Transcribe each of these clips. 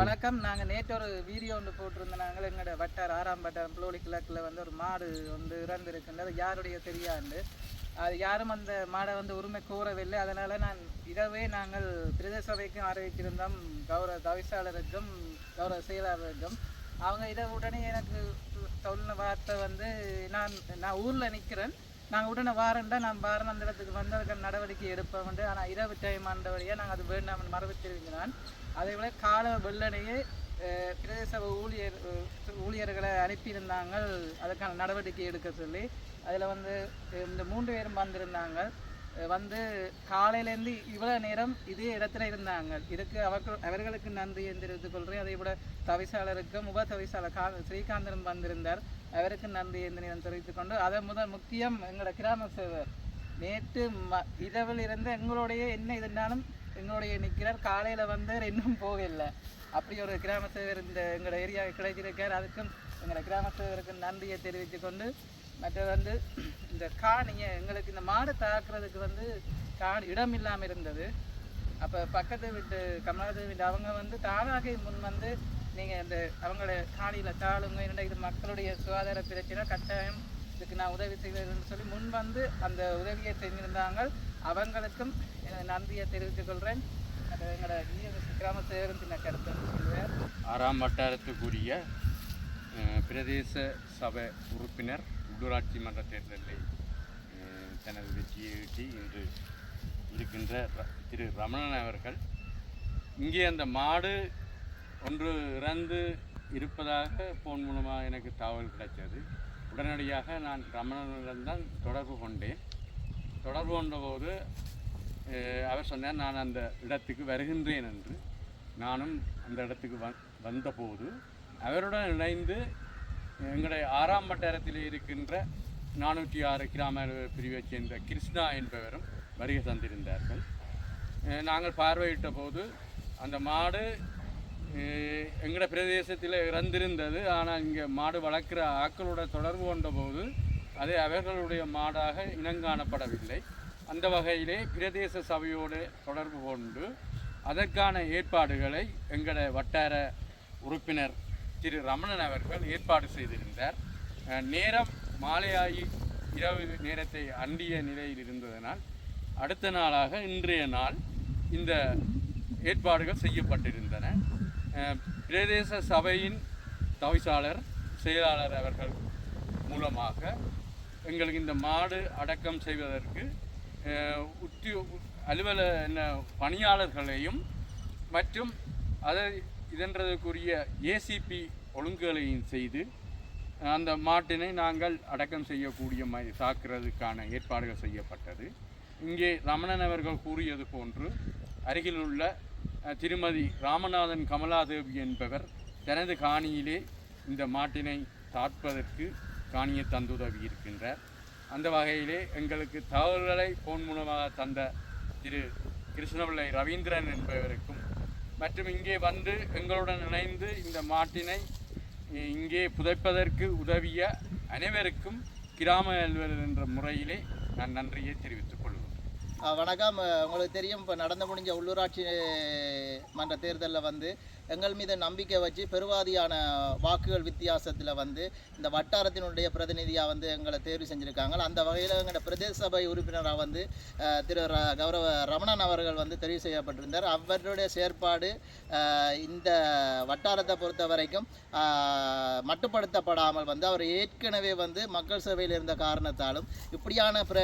வணக்கம். நாங்கள் நேற்று ஒரு வீடியோ ஒன்று போட்டிருந்தோம். நாங்கள் எங்களோட வட்டார் ஆறாம் வட்டாரம் புலோலி கிழக்கில் வந்து ஒரு மாடு ஒன்று இறந்துருக்குன்றது யாருடைய தெரியாது அது யாரும் அந்த மாடை வந்து உரிமை கோரவில்லை. அதனால் நான் இதவே நாங்கள் பிரதேச சபைக்கும் அறிவித்திருந்தோம் கௌரவ தவிசாளருக்கும் கௌரவ செயலாளருக்கும். அவங்க இதை உடனே எனக்கு சொன்ன வார்த்தை வந்து நான் நான் ஊரில் நிற்கிறேன் நாங்கள் உடனே வாரண்டா நான் வாரன். அந்த இடத்துக்கு வந்து அதுக்கு நடவடிக்கை எடுப்போம் ஆனால் இரவு டைம் ஆண்டபடியாக நாங்கள் அது வேண்டாம் மரபு தெரிவிக்கிறான். அதே போல கால வெள்ளனையே பிரதேச ஊழியர் ஊழியர்களை அனுப்பியிருந்தாங்க அதுக்கான நடவடிக்கை எடுக்க சொல்லி அதில் வந்து இந்த மூன்று பேரும் வந்திருந்தாங்க வந்து காலையிலேருந்து இவ்வளோ நேரம் இதே இடத்துல இருந்தாங்க இதுக்கு அவர்கள் அவர்களுக்கு நன்றி தெரிவித்துக் கொள்கிறேன் அதே போல தவிசாளருக்கும் உப தவிசாளர் கா ஸ்ரீகாந்தனும் வந்திருந்தார். அவருக்கு நன்றி என்று தெரிவித்துக் கொண்டு அதை முதல் முக்கியம் எங்களோட கிராம சேவர் நேற்று ம இரவில் இருந்து எங்களுடைய என்ன இதுனாலும் எங்களுடைய நிற்கிறார். காலையில் வந்து இன்னும் போகலை. அப்படி ஒரு கிராம சேவர் இந்த எங்களோட ஏரியா கிடைச்சிருக்கார். அதுக்கும் எங்களோட கிராம சேவருக்கு நன்றியை தெரிவித்து கொண்டு மற்றது வந்து இந்த காணியை எங்களுக்கு இந்த மாடு தாக்குறதுக்கு வந்து காணி இடம் இல்லாமல் இருந்தது. அப்போ பக்கத்து வீட்டு கமலாதேவி அவங்க வந்து தானாக முன் வந்து நீங்கள் இந்த அவங்களோட காணியில் தாளுங்க என்னடா இது மக்களுடைய சுகாதார பிரச்சனை கட்டாயம் இதுக்கு நான் உதவி செய்கிறேன்னு சொல்லி முன் வந்து அந்த உதவியை செஞ்சிருந்தாங்க. அவங்களுக்கும் எனது நன்றியை தெரிவித்துக் கொள்கிறேன் அது எங்களோட கிராம சேவரத்தின கருத்து ஆறாம் வட்டாரத்துக்குரிய பிரதேச சபை உறுப்பினர் உள்ளூராட்சி மன்ற தேர்தலில் தனது வெற்றியை ஈட்டி இன்று இருக்கின்ற ர- திரு ரமணன் அவர்கள் இங்கே அந்த மாடு ஒன்று இறந்து இருப்பதாக ஃபோன் மூலமாக எனக்கு தகவல் கிடைத்தது. உடனடியாக நான் ரமணனிடம்தான் தொடர்பு கொண்டேன். தொடர்பு கொண்டபோது அவர் சொன்னார் நான் அந்த இடத்துக்கு வருகின்றேன் என்று. நானும் அந்த இடத்துக்கு வந் வந்தபோது அவருடன் இணைந்து எங்களுடைய ஆறாம் வட்டாரத்தில் இருக்கின்ற நானூற்றி ஆறு கிராம அலுவலர் பிரிவைச் சேர்ந்த கிருஷ்ணா என்பவரும் வருகை தந்திருந்தார்கள். நாங்கள் பார்வையிட்ட போது அந்த மாடு எங்களோட பிரதேசத்தில் இறந்திருந்தது. ஆனால் இங்கே மாடு வளர்க்குற ஆக்களோட தொடர்பு கொண்டபோது அது அவர்களுடைய மாடாக இனங்காணப்படவில்லை. அந்த வகையிலே பிரதேச சபையோடு தொடர்பு கொண்டு அதற்கான ஏற்பாடுகளை எங்களோட வட்டார உறுப்பினர் திரு ரமணன் அவர்கள் ஏற்பாடு செய்திருந்தார். நேரம் மாலையாகி இரவு நேரத்தை அண்டிய நிலையில் இருந்ததனால் அடுத்த நாளாக இன்றைய நாள் இந்த ஏற்பாடுகள் செய்யப்பட்டிருந்தன. பிரதேச சபையின் தவிசாளர் செயலாளர் அவர்கள் மூலமாக எங்களுக்கு இந்த மாடு அடக்கம் செய்வதற்கு உத்தி அலுவல என்ன பணியாளர்களையும் மற்றும் அதை இதன்றதுக்குரிய ஏசிபி ஒழுங்குகளையும் செய்து அந்த மாட்டினை நாங்கள் அடக்கம் செய்யக்கூடிய மாதிரி தாக்குறதுக்கான ஏற்பாடுகள் செய்யப்பட்டது. இங்கே ரமணன் அவர்கள் கூறியது போன்று அருகிலுள்ள திருமதி ராமநாதன் கமலாதேவி என்பவர் தனது காணியிலே இந்த மாட்டினை தாற்பதற்கு காணிய தந்துதவி இருக்கின்றார். அந்த வகையிலே எங்களுக்கு தகவல்களை போன் மூலமாக தந்த திரு கிருஷ்ணபிள்ளை ரவீந்திரன் என்பவருக்கும் மற்றும் இங்கே வந்து எங்களுடன் இணைந்து இந்த மாட்டினை இங்கே புதைப்பதற்கு உதவிய அனைவருக்கும் கிராம அலுவலர் என்ற முறையிலே நான் நன்றியை தெரிவித்துக் வணக்கம். உங்களுக்கு தெரியும் இப்போ நடந்து முடிஞ்ச உள்ளூராட்சி மன்ற தேர்தலில் வந்து எங்கள் மீது நம்பிக்கை வச்சு பெருவாதியான வாக்குகள் வித்தியாசத்தில் வந்து இந்த வட்டாரத்தினுடைய பிரதிநிதியாக வந்து எங்களை தேர்வு செஞ்சுருக்காங்க. அந்த வகையில் எங்களோட பிரதேச சபை உறுப்பினராக வந்து திரு ர கௌரவ ரமணன் அவர்கள் வந்து தெரிவு செய்யப்பட்டிருந்தார். அவருடைய செயற்பாடு இந்த வட்டாரத்தை பொறுத்த வரைக்கும் மட்டுப்படுத்தப்படாமல் வந்து அவர் ஏற்கனவே வந்து மக்கள் சபையில் இருந்த காரணத்தாலும் இப்படியான பிர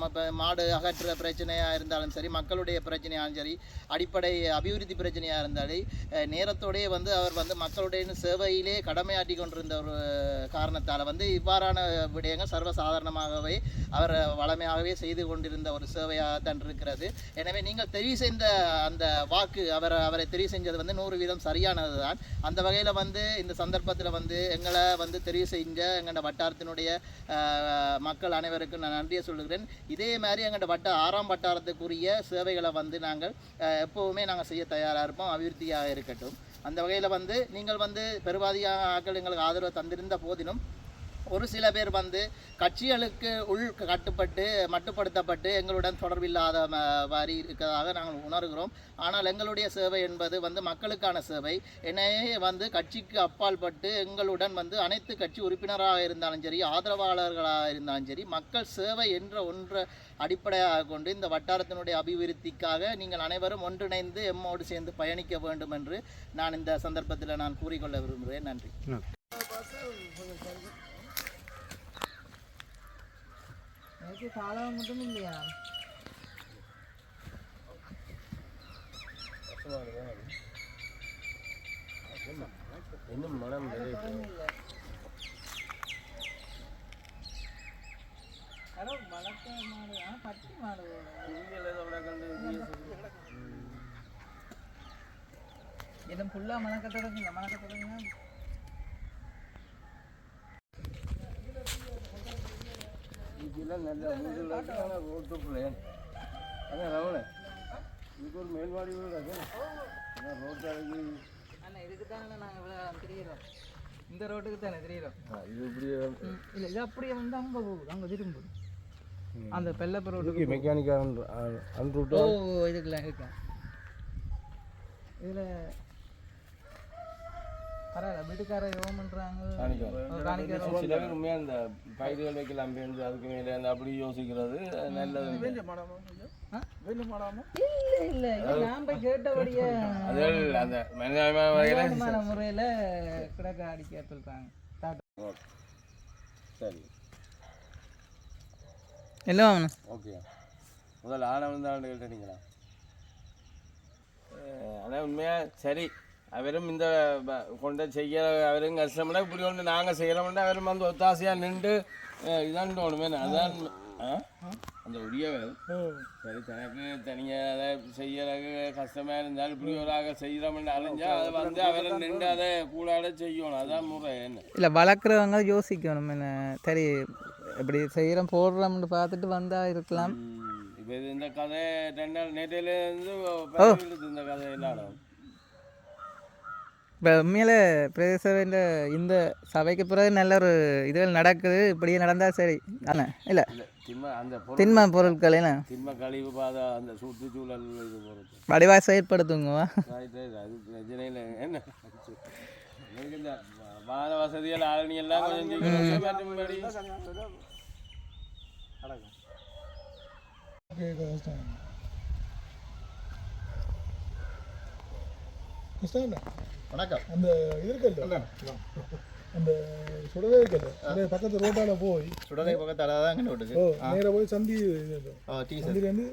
ம- அகற்ற பிரச்சனை பிரச்சனையாக இருந்தாலும் சரி மக்களுடைய பிரச்சனையாலும் சரி அடிப்படை அபிவிருத்தி பிரச்சனையாக இருந்தாலும் அஹ், வந்து அவர் வந்து மக்களுடைய சேவையிலே கடமையாற்றி கொண்டிருந்த ஒரு காரணத்தால் வந்து இவ்வாறான விடயங்கள் சர்வசாதாரணமாகவே அவர் வளமையாகவே செய்து கொண்டிருந்த ஒரு சேவையாக தான் இருக்கிறது. எனவே நீங்கள் தெரிவு செய்த அந்த வாக்கு அவர் அவரை தெரிவு செஞ்சது வந்து நூறு வீதம் சரியானது தான் அந்த வகையில் வந்து இந்த சந்தர்ப்பத்தில் வந்து எங்களை வந்து தெரிவு செஞ்ச எங்களோட வட்டாரத்தினுடைய மக்கள் அனைவருக்கும் நான் நன்றியை சொல்லுகிறேன். இதே மாதிரி எங்களோட வட்ட ஆறாம் வட்டாரத்துக்குரிய சேவைகளை வந்து நாங்கள் எப்போவுமே நாங்கள் செய்ய தயாராக இருப்போம் அபிவிருத்தியாக இருக்கட்டும். அந்த வகையில் வந்து நீங்கள் வந்து பெருவாதியாக ஆக்கள் எங்களுக்கு ஆதரவு தந்திருந்த போதிலும் ஒரு சில பேர் வந்து கட்சிகளுக்கு உள் கட்டுப்பட்டு மட்டுப்படுத்தப்பட்டு எங்களுடன் தொடர்பில்லாத வரி மாதிரி இருக்கிறதாக நாங்கள் உணர்கிறோம். ஆனால் எங்களுடைய சேவை என்பது வந்து மக்களுக்கான சேவை. எனவே வந்து கட்சிக்கு அப்பாற்பட்டு எங்களுடன் வந்து அனைத்து கட்சி உறுப்பினராக இருந்தாலும் சரி ஆதரவாளர்களாக இருந்தாலும் சரி மக்கள் சேவை என்ற ஒன்றை அடிப்படையாக கொண்டு இந்த வட்டாரத்தினுடைய அபிவிருத்திக்காக நீங்கள் அனைவரும் ஒன்றிணைந்து எம்மோடு சேர்ந்து பயணிக்க வேண்டும் என்று நான் இந்த சந்தர்ப்பத்தில் நான் கூறிக்கொள்ள விரும்புகிறேன். நன்றி. எனக்கு காலம் மட்டும் இல்லையா இன்னும் மனம் நிறைய வளர்த்த மாடு பட்டி மாடு மணக்க மணக்க தொடங்குங்க இதெல்லாம் நல்ல மூன்று ரோட்டு பிள்ளையன் அதான் ரவண இதுக்கு ஒரு மேல்வாடி வீடு அதான் ரோட்டு அழகி அண்ணா இதுக்கு தானே நாங்கள் இவ்வளோ தெரியுறோம். இந்த ரோட்டுக்கு தானே தெரியுறோம் இது இப்படி இல்லை இது அப்படியே வந்து அங்கே போகுது அங்கே திரும்புது. அந்த பெல்லப்ப ரோட்டுக்கு மெக்கானிக்கா அன் ரூட் ஓ இருக்கேன் இதில் பரவாயில்ல வீட்டுக்கார யோகம் பண்ணுறாங்க சில பேர் உண்மையாக அந்த பயிர்கள் வைக்கலாம் பேருந்து அதுக்கு மேலே அந்த அப்படி யோசிக்கிறது நல்லது. இல்லை இல்லை நான் போய் கேட்டபடியே அது அந்த நியாயமான முறையில் கிடக்க அடிக்க சொல்கிறாங்க சரி. என்ன வாங்கணும்? ஓகே. முதல்ல ஆனவன் தான் கேட்டீங்களா? ஆனால் உண்மையாக சரி. அவரும் இந்த கொண்டு செய்ய அவரும் கஷ்டம்னா இப்படி ஒன்று நாங்கள் செய்கிறோம்னா அவரும் வந்து ஒத்தாசையாக நின்று இதான் தோணுமே அதான் ஆ? அந்த உரியவர் சரி தனக்கு தனியாக அதை செய்யறதுக்கு கஷ்டமாக இருந்தாலும் இப்படி ஒரு ஆக செய்கிறோம்னு அலைஞ்சா அதை வந்து அவரை நின்று அதை கூடாட செய்யணும் அதான் முறை என்ன இல்லை வளர்க்குறவங்க யோசிக்கணும் என்ன சரி இப்படி செய்கிறோம் போடுறோம்னு பார்த்துட்டு வந்தால் இருக்கலாம் இப்போ இது இந்த கதை ரெண்டு நாள் நேற்றையிலேருந்து இந்த கதை எல்லாம் இப்போ உண்மையில பிரதேச சபையில் இந்த சபைக்கு பிறகு நல்ல ஒரு இதுகள் நடக்குது. இப்படியே நடந்தால் சரி. தானே இல்லை. திண்ம அந்த பொருள் திண்ம பொருட்கள் என்ன? திண்ம கழிவு பாதை அந்த சுற்றுச்சூழல் வடிவாக இல்லை. என்ன? வான வசதிகள் ஆரணி எல்லாம் கொஞ்சம் மற்றபடி வணக்கம். அந்த இது இருக்குல்ல அந்த சுடவே இருக்குல்ல அப்படியே பக்கத்து ரோட்டால போய். சுடலை பக்கத்தால தான் கண்டு விட்டுது ஓ நேரா போய் சந்தி இது இருக்கு. ஆ டீ சந்திலேருந்து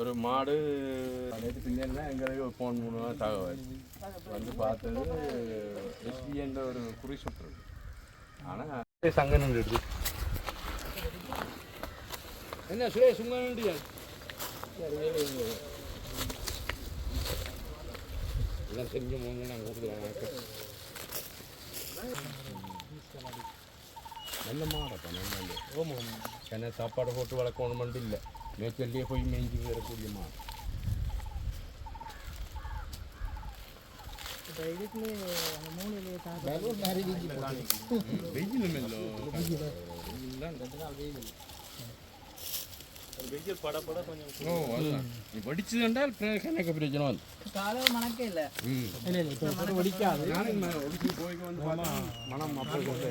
ஒரு மாடு. நேற்று பின்னா எங்களுக்கு ஃபோன் மூலமாக தகவல் வந்து பார்த்தது எஸ்பிஎன்ற ஒரு குறி சுற்று. ஆனால் சங்க நின்றுடுது என்ன சுரேஷ் நின்றுயா இதெல்லாம் தெரிஞ்ச மூணு நாங்கள் கொடுக்குறோம் நல்ல மாடப்பா நல்ல ஓமம் ஏன்னா சாப்பாடு போட்டு வளர்க்கணும் மட்டும் இல்லை மேய்ச்சல்லையே போய் மேய்ஞ்சி வரக்கூடிய மாடு. வெயிலுமில்லோ ஓ அதுதான். நீ படிச்சது என்றால் கணக்கு பிரச்சனை வந்து காலம் மணக்கே இல்லை. ம். நானும் ம- ஒடிச்சு போய்க்கு வந்து பார்த்தா மனம் அப்போ கொண்டு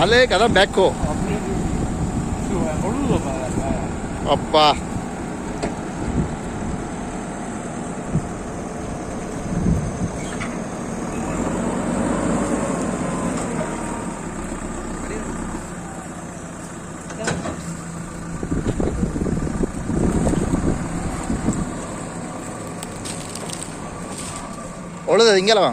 ಅಲ್ಲೇ కదా బ్యాక్ అబ్బా ஒழுது இங்கே வா.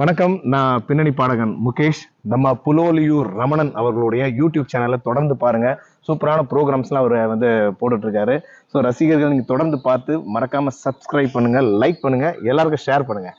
வணக்கம் நான் பின்னணி பாடகன் முகேஷ். நம்ம புலோலியூர் ரமணன் அவர்களுடைய யூடியூப் சேனலை தொடர்ந்து பாருங்க. சூப்பரான ப்ரோக்ராம்ஸ்லாம் அவர் வந்து போட்டுட்ருக்காரு. ஸோ ரசிகர்கள் நீங்கள் தொடர்ந்து பார்த்து மறக்காமல் சப்ஸ்கிரைப் பண்ணுங்கள் லைக் பண்ணுங்கள் எல்லாருக்கும் ஷேர் பண்ணுங்கள்